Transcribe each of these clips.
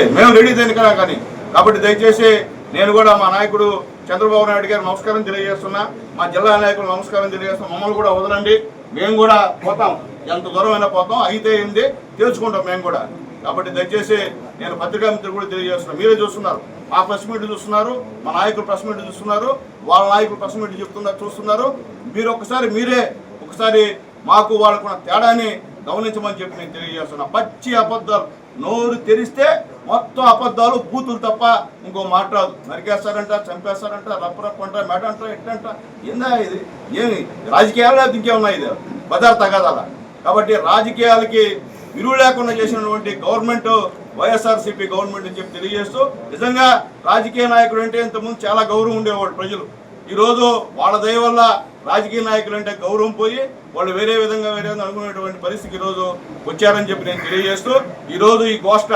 మేము రెడీ దేనికన్నా కానీ. కాబట్టి దయచేసి నేను కూడా మా నాయకుడు చంద్రబాబు నాయుడు గారు నమస్కారం తెలియజేస్తున్నా. మా జిల్లా నాయకులు నమస్కారం తెలియజేస్తున్నా. మమ్మల్ని కూడా వదలండి. మేము కూడా పోతాం. ఎంత దూరమైనా పోతాం. అయితే ఏంది? తెలుసుకుంటాం మేము కూడా. కాబట్టి దయచేసి నేను పత్రికా మిత్రులు కూడా తెలియజేస్తున్నాను మీరే చూస్తున్నారు. మా ప్రెస్ మీట్ చూస్తున్నారు. మా నాయకులు ప్రెస్ మీట్ చూస్తున్నారు. వాళ్ళ నాయకులు ప్రెస్ మీట్ చెప్తున్నారు చూస్తున్నారు. మీరు ఒకసారి మీరే ఒకసారి మాకు వాళ్ళకున్న తేడాని గమనించమని చెప్పి నేను తెలియజేస్తున్నా. పచ్చి అబద్ధాలు. నోరు తెరిస్తే మొత్తం అబద్ధాలు బూతులు తప్ప ఇంకో మాట్లాడు నరికేస్తారంట చంపేస్తారంట రప్ప రప్ప అంట మెడ అంట ఎట్టంట ఏందా ఇది? ఏమి? రాజకీయాలు ఇంకేమన్నా ఇది? బజార్ తగాదాల? కాబట్టి రాజకీయాలకి విలువ లేకుండా చేసినటువంటి గవర్నమెంట్ వైఎస్ఆర్సీపీ గవర్నమెంట్ అని చెప్పి తెలియజేస్తూ నిజంగా రాజకీయ నాయకుడు అంటే ఇంతకుముందు చాలా గౌరవం ఉండేవాడు ప్రజలు. ఈరోజు వాళ్ళ దయ వల్ల రాజకీయ నాయకులు అంటే గౌరవం పోయి వాళ్ళు వేరే విధంగా వేరే విధంగా అనుకునేటువంటి పరిస్థితికి ఈరోజు వచ్చారని చెప్పి నేను తెలియజేస్తూ ఈరోజు ఈ గోష్ట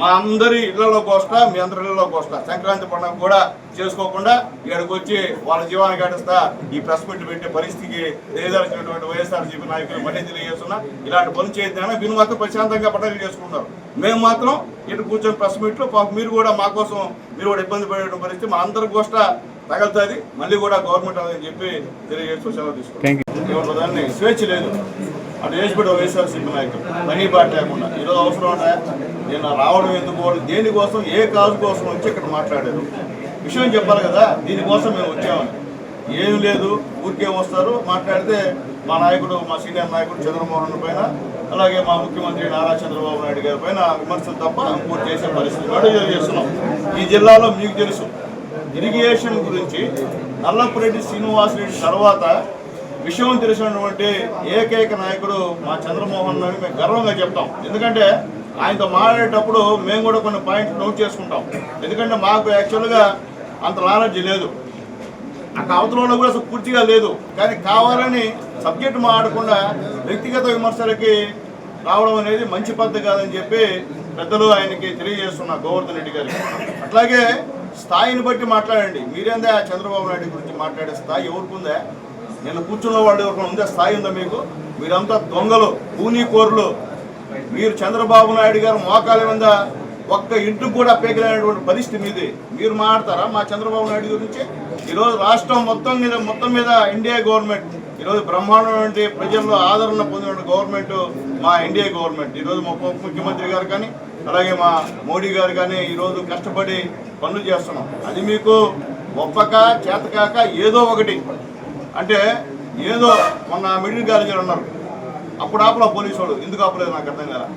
మా అందరి ఇళ్ళలో గోష్ట మీ అందరి ఇళ్ళలో గోష్ట సంక్రాంతి పండుగ కూడా చేసుకోకుండా ఇక్కడికి వచ్చి వాళ్ళ జీవాన్ని గడిస్తా ఈ ప్రెస్ మీట్ పెట్టే పరిస్థితికి దిగదాల్చినటువంటి వైఎస్ఆర్సీపీ నాయకులు మళ్ళీ తెలియజేస్తున్నా. ఇలాంటి పనులు చేయొద్దని వీళ్ళు మాత్రం ప్రశాంతంగా పండుగ చేసుకుంటారు మేము మాత్రం ఇటు కూర్చొని ప్రెస్ మీట్లో మీరు కూడా మా కోసం మీరు కూడా ఇబ్బంది పడే పరిస్థితి. మా అందరి గోష్ట తగలుతుంది. మళ్ళీ కూడా గవర్నమెంట్ అని చెప్పి తెలియజేస్తూ సెలవు తీసుకుంటాం స్వేచ్ఛ లేదు. అటు వేసి కూడా వైఎస్ఆర్సీపీ నాయకులు. మనీ బాట లేకుండా. ఈరోజు అవసరం ఉంటాయా నేను రావడం ఎందుకు దేనికోసం? ఏ కాజు కోసం వచ్చి ఇక్కడ మాట్లాడారు? విషయం చెప్పాలి కదా. దీనికోసం మేము వచ్చామని. ఏం లేదు. ఊరికే వస్తారు. మాట్లాడితే మా నాయకుడు మా సీనియర్ నాయకుడు చంద్రమోహన్ పైన అలాగే మా ముఖ్యమంత్రి నారా చంద్రబాబు నాయుడు గారి పైన విమర్శలు తప్ప ఇంకోటి చేసే పరిస్థితి కూడా చేస్తున్నాం. ఈ జిల్లాలో మీకు తెలుసు. ఇరిగేషన్ గురించి నల్లపురెడ్డి శ్రీనివాసరెడ్డి తర్వాత విషయం తెలిసినటువంటి ఏకైక నాయకుడు మా చంద్రమోహన్ అని మేము గర్వంగా చెప్తాం. ఎందుకంటే ఆయనతో మాట్లాడేటప్పుడు మేము కూడా కొన్ని పాయింట్లు నోట్ చేసుకుంటాం. ఎందుకంటే మాకు యాక్చువల్గా అంత నాలెడ్జ్ లేదు. ఆ అవతలలో కూడా అసలు పూర్తిగా లేదు. కానీ కావాలని సబ్జెక్ట్ మాట్లాడకుండా వ్యక్తిగత విమర్శలకి రావడం అనేది మంచి పద్ధతి కాదని చెప్పి పెద్దలు ఆయనకి తెలియజేస్తున్నా గోవర్ధన్ రెడ్డి గారికి. అట్లాగే స్థాయిని బట్టి మాట్లాడండి. మీరేందా చంద్రబాబు నాయుడు గురించి మాట్లాడే స్థాయి ఎవరికి ఉందా నేను కూర్చున్న వాళ్ళు ఎవరికి ఉందా స్థాయి ఉందా మీకు? మీరంతా దొంగలు కూనీకోరులు మీరు చంద్రబాబు నాయుడు గారు మోకాల మీద ఒక్క ఇంటికి కూడా పేకలేనటువంటి పరిస్థితి మీది. మీరు మాట్లాడతారా? మా చంద్రబాబు నాయుడు గురించి? ఈరోజు రాష్ట్రం మొత్తం మీద మొత్తం మీద ఇండియా గవర్నమెంట్ ఈరోజు బ్రహ్మాండమైనటువంటి ప్రజల్లో ఆదరణ పొందిన గవర్నమెంట్ మా ఇండియా గవర్నమెంట్. ఈరోజు మా ఉప ముఖ్యమంత్రి గారు కానీ అలాగే మా మోడీ గారు కానీ ఈరోజు కష్టపడి పనులు చేస్తున్నాం. అది మీకు ఒప్పక చేతకాక ఏదో ఒకటి. అంటే ఏదో మొన్న మిడిల్ గారు ఉన్నారు. అప్పుడు ఆపలా పోలీసు వాళ్ళు. ఎందుకు ఆపలేదు నాకు అర్థం కదా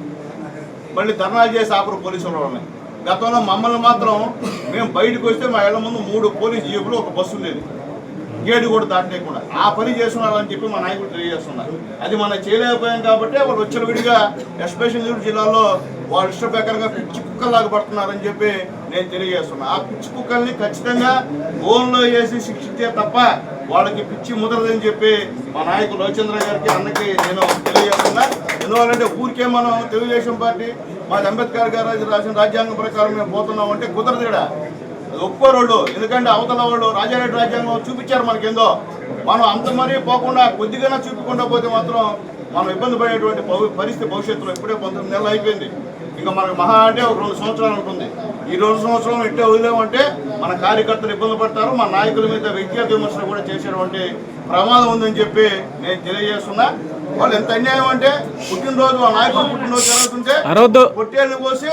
మళ్ళీ ధర్నాలు చేసి ఆపరు పోలీసు వాళ్ళని. గతంలో మమ్మల్ని మాత్రం మేము బయటకు వస్తే మా ఇళ్ళ ముందు మూడు పోలీస్ జీపులు ఒక బస్సు ఉండేది. గేటు కూడా దాటలేకుండా ఆ పని చేస్తున్నారని చెప్పి మా నాయకులు తెలియజేస్తున్నారు. అది మనం చేయలేకపోయాం కాబట్టి వాళ్ళు వచ్చిన విడిగా ఎస్పెషల్ జిల్లాలో వాళ్ళు ఇష్ట ప్రకారంగా పిచ్చి కుక్కలాగా పడుతున్నారని చెప్పి నేను తెలియజేస్తున్నా. ఆ పిచ్చి కుక్కల్ని ఖచ్చితంగా గోన్లో వేసి శిక్షిస్తే తప్ప వాళ్ళకి పిచ్చి ముదరదని చెప్పి మా నాయకులు రవిచంద్ర గారికి అన్నకి నేను తెలియజేస్తున్నా. ఎందువల్లంటే ఊరికే మనం తెలుగుదేశం పార్టీ మాది అంబేద్కర్ గారు రాసిన రాజ్యాంగం ప్రకారం మేము పోతున్నాం అంటే కుదరదు ఇక్కడ. ఒప్పుకోరోళ్ళు ఎందుకంటే అవతల వాళ్ళు రాజారెడ్డి రాజ్యాంగం చూపించారు మనకేందో. మనం అంత మరీ పోకుండా కొద్దిగానే చూపించకుండా పోతే మాత్రం మనం ఇబ్బంది పడేటువంటి భవి- పరిస్థితి భవిష్యత్తులో ఇప్పుడే పంతొమ్మిది నెలలు అయిపోయింది. ఇంకా మనకు మహా అంటే ఒక రెండు సంవత్సరాలు ఉంటుంది. ఈ రెండు సంవత్సరాలు ఇట్టే వదిలేమంటే మన కార్యకర్తలు ఇబ్బంది పడతారు మన నాయకుల మీద వ్యక్తిగత విమర్శలు కూడా చేసేటువంటి ప్రమాదం ఉందని చెప్పి నేను తెలియజేస్తున్నా. వాళ్ళు ఎంత అన్యాయం అంటే పుట్టినరోజు ఆ నాయకుడు పుట్టినరోజు జరుగుతుంటే పొట్టేళ్ళు పోసి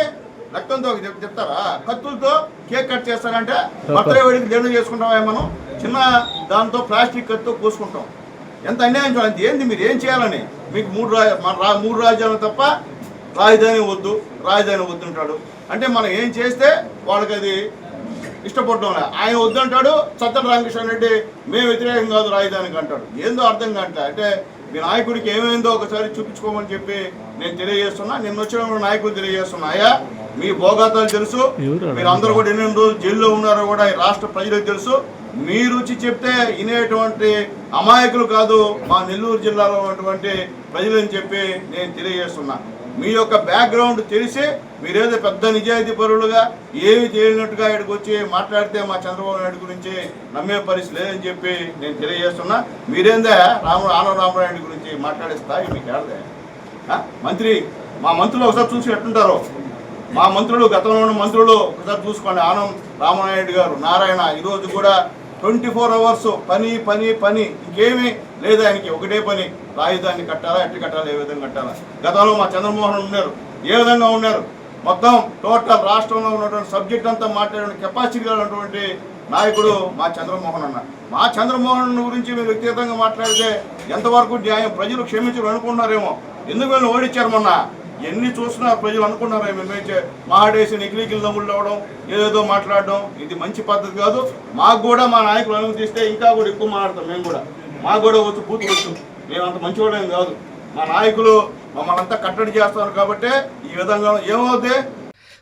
రక్తంతో చెప్- చెప్తారా? కత్తులతో కేక్ కట్ చేస్తారంటే బర్త్డే వేడికి దేవుడు చేసుకుంటామా మనం చిన్న దాంతో ప్లాస్టిక్ కత్తితో కోసుకుంటాం. ఎంత అన్యాయం చూడండి. ఏంది మీరు? ఏం చేయాలని? మీకు మూడు రా మన రా- మూడు రాజ్యాలు తప్ప రాజధాని వద్దు రాజధాని వద్దు అంటాడు అంటే మనం ఏం చేస్తే వాళ్ళకి అది ఇష్టపడడం. ఆయన వద్దంటాడు సత్తల రామకృష్ణ రెడ్డి మేము వ్యతిరేకం కాదు రాజధానికి అంటాడు. ఏందో అర్థం కావట్లే. అంటే మీ నాయకుడికి ఏమైందో ఒకసారి చూపించుకోమని చెప్పి నేను తెలియజేస్తున్నా. నిన్న వచ్చిన నాయకులు తెలియజేస్తున్నా. అయ్యా మీ భోగాతాలు తెలుసు. మీరు అందరూ కూడా ఎన్ని రోజులు జైల్లో ఉన్నారో కూడా ఈ రాష్ట్ర ప్రజలకు తెలుసు. మీ రుచి చెప్తే వినేటువంటి అమాయకులు కాదు మా నెల్లూరు జిల్లాలో ఉన్నటువంటి ప్రజలని చెప్పి నేను తెలియజేస్తున్నా. మీ యొక్క బ్యాక్గ్రౌండ్ తెలిసి మీరేదో పెద్ద నిజాయితీ పరులుగా ఏమి తెలియనట్టుగా ఇక్కడికి వచ్చి మాట్లాడితే మా చంద్రబాబు నాయుడు గురించి నమ్మే పరిస్థితి లేదని చెప్పి నేను తెలియజేస్తున్నా. మీరేందా రాము ఆనవ రామనాయుడు గురించి మాట్లాడే స్థాయి మీకు ఏడదే? మంత్రి మా మంత్రులు ఒకసారి చూసి ఎట్టుంటారు? మా మంత్రులు గతంలో ఉన్న మంత్రులు ఒకసారి చూసుకోండి. ఆనం రామనాయుడు గారు నారాయణ ఈరోజు కూడా ట్వంటీ ఫోర్ అవర్స్ పని పని పని. ఇంకేమి లేదా ఆయనకి ఒకటే పని రాజధాని కట్టాలా ఎట్టు కట్టాలా ఏ విధంగా కట్టాలా? గతంలో మా చంద్రమోహన్ ఉన్నారు ఏ విధంగా ఉన్నారు? మొత్తం టోటల్ రాష్ట్రంలో ఉన్నటువంటి సబ్జెక్ట్ అంతా మాట్లాడే కెపాసిటీ ఉన్నటువంటి నాయకుడు మా చంద్రమోహన్ అన్న. మా చంద్రమోహన్ గురించి మీరు వ్యక్తిగతంగా మాట్లాడితే ఎంతవరకు న్యాయం ప్రజలు క్షమించరు అనుకున్నారేమో ఎందుకు వీళ్ళు ఓడించారు మొన్న? ఎన్ని చూసినా ప్రజలు అనుకున్నారేమో మేమైతే మాడేసి నిఖిలికి దమ్ముళ్ళు అవ్వడం ఏదేదో మాట్లాడడం ఇది మంచి పద్ధతి కాదు. మాకు కూడా మా నాయకులు అనుమతిస్తే ఇంకా కూడా ఎక్కువ మాట్లాడతాం మేము కూడా. మాకు కూడా వచ్చు పూర్తి వచ్చు మేము అంత మంచివాళ్ళేం కాదు. మా నాయకులు మమ్మల్ని అంతా కట్టడి చేస్తారు కాబట్టి ఈ విధంగా ఏమవుతే